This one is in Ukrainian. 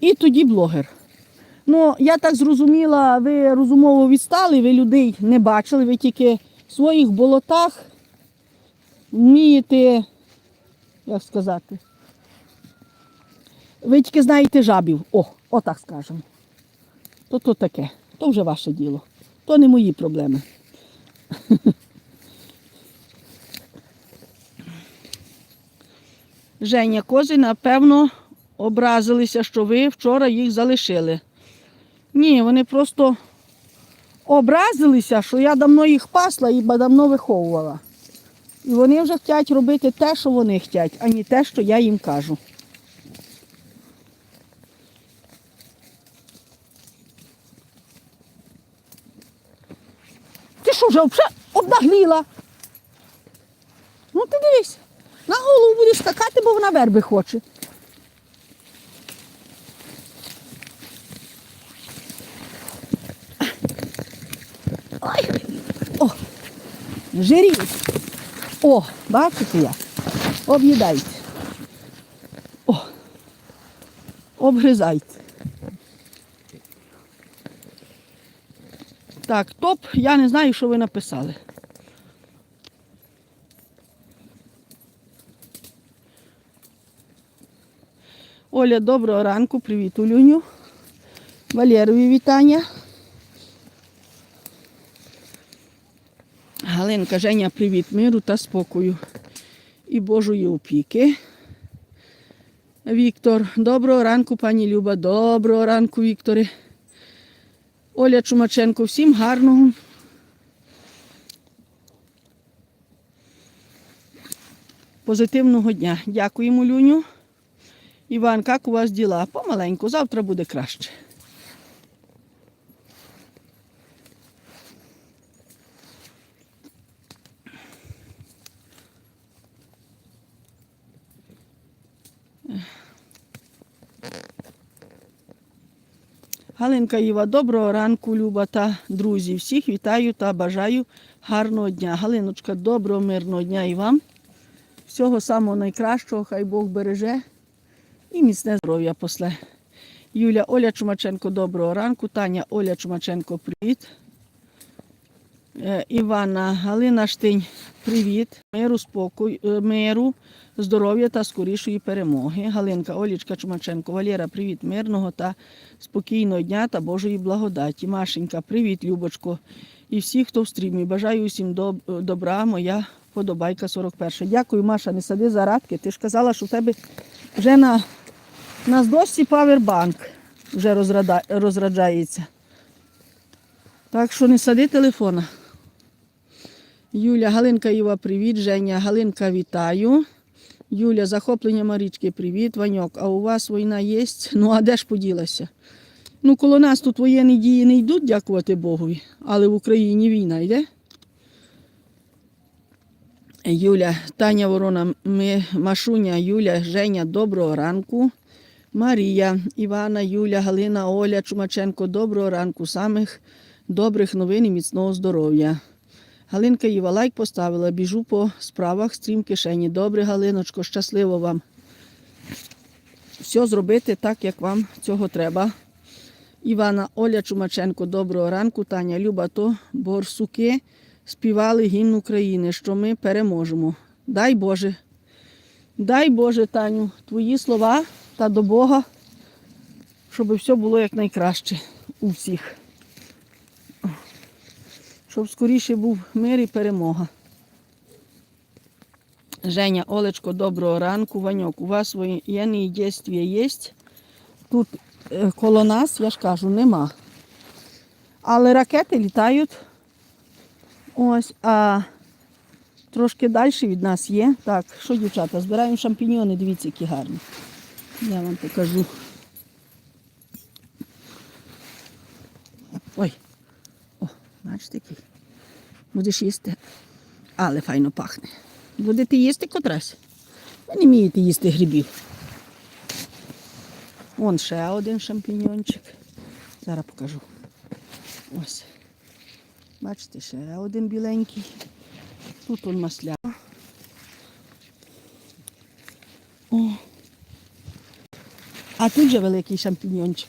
і тоді блогер. Ну, я так зрозуміла, ви розумово відстали, ви людей не бачили, ви тільки в своїх болотах вмієте, як сказати, ви тільки знаєте жабів. О, отак скажемо. То то таке, то вже ваше діло. То не мої проблеми. Женя кози, напевно, образилися, що ви вчора їх залишили. Ні, вони просто образилися, що я давно їх пасла і давно виховувала. І вони вже хочуть робити те, що вони хочуть, а не те, що я їм кажу. Ти що вже обнагліла? Ну ти дивись, на голову будеш скакати, бо вона верби хоче. Ой, о, жиріть. О, бачите як? Об'їдайте. О, обгризайте. Так, топ, я не знаю, що ви написали. Оля, доброго ранку, привіт, Улюню. Валєрові вітання. Галинка, Женя, привіт, миру та спокою і Божої опіки. Віктор, доброго ранку, пані Люба, доброго ранку, Вікторе. Оля Чумаченко, всім гарного. Позитивного дня. Дякуємо, Люню. Іван, як у вас діла? Помаленьку, завтра буде краще. Галинка Іва, доброго ранку, Люба та друзі. Всіх вітаю та бажаю гарного дня. Галиночка, доброго, мирного дня і вам. Всього самого найкращого, хай Бог береже і міцне здоров'я после. Юля Оля Чумаченко, доброго ранку. Таня Оля Чумаченко, привіт. Е, Івана Галина Штинь, привіт. Миру, спокою, е, миру, здоров'я та скорішої перемоги. Галинка Олічка Чумаченко, Валєра, привіт, мирного та спокійного дня та Божої благодаті. Машенька, привіт, Любочко. І всі, хто в стрімі. Бажаю усім доб- добра, моя подобайка 41. Дякую, Маша, не сади зарадки. Ти ж казала, що в тебе вже на, на здосі павербанк вже розрада, розраджається. Так що не сади телефона. Юля, Галинка Іва, привіт. Женя, Галинка, вітаю. Юля, захоплення Марічки, привіт. Ваньок, а у вас війна є? Ну, а де ж поділася? Ну, коло нас тут воєнні дії не йдуть, дякувати Богові, але в Україні війна йде. Юля, Таня Ворона, ми, Машуня, Юля, Женя, доброго ранку. Марія, Івана, Юля, Галина, Оля, Чумаченко, доброго ранку. Самих добрих новин і міцного здоров'я. Галинка Іва лайк поставила, біжу по справах, стрім кишені. Добре, Галиночко, щасливо вам. Все зробити так, як вам цього треба. Івана Оля Чумаченко, доброго ранку. Таня Люба, то борсуки співали гімн України, що ми переможемо. Дай Боже. Дай Боже, Таню, твої слова та до Бога, щоб все було якнайкраще у всіх. Щоб скоріше був мир і перемога. Женя, Олечко, доброго ранку. Ваньок, у вас воєнні дійства є? Тут е, коло нас, я ж кажу, нема. Але ракети літають. Ось, а трошки далі від нас є. Так, що, дівчата, збираємо шампіньйони, дивіться, які гарні. Я вам покажу. Ой. Бачите який. Будеш їсти. Але файно пахне. Будете їсти котрась? Ви не вмієте їсти грибів. Вон ще один шампіньончик. Зараз покажу. Ось. Бачите, ще один біленький. Тут он масля. О. А тут же великий шампіньончик.